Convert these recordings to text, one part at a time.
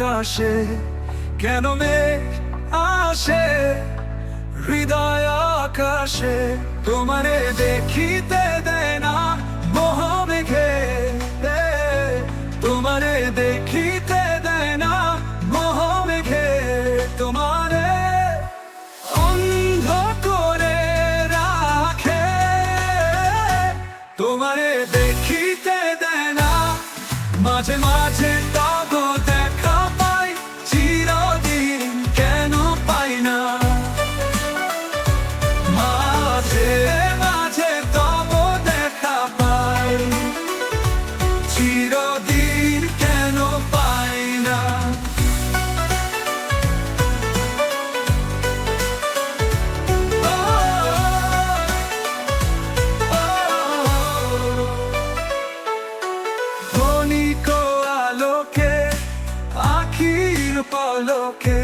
আকাশে কেন মেঘ আসে? হৃদয় আকাশে তোমারে দেখিতে দেয় না মোহ মেঘে তোমারে দেখিতে দেয় না মোহ মেঘে তোমারে অন্ধ করে রাখে। তোমারে দেখিতে দেয় না, মাঝে মাঝে পলকে,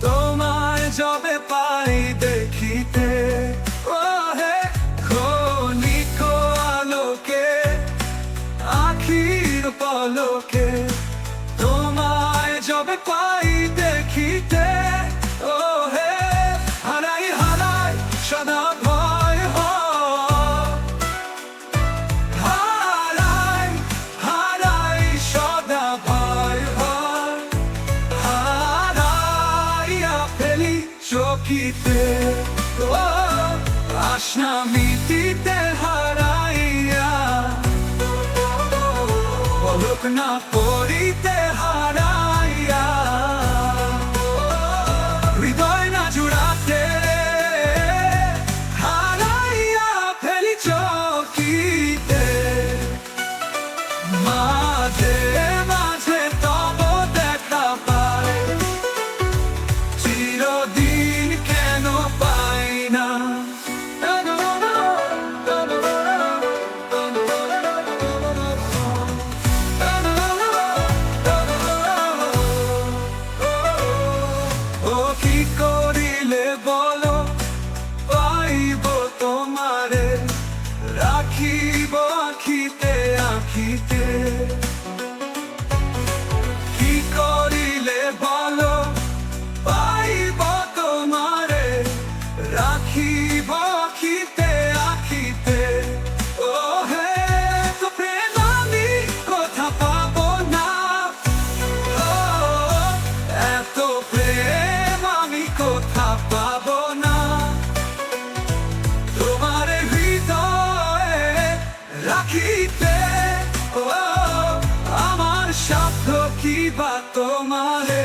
তোমায় যবে পাই দেখিতে। ও হে ক্ষণিক আলোকে, আখির পলকে, তোমায় যবে পাই দেখিতে। ও চকিতে ও আশা মিটিতে হারাইয়া। পলক না পড়িতে রাখিব আখিতে আখিতে রাখিতে ও আমার শব্দ কি বা তোমারে?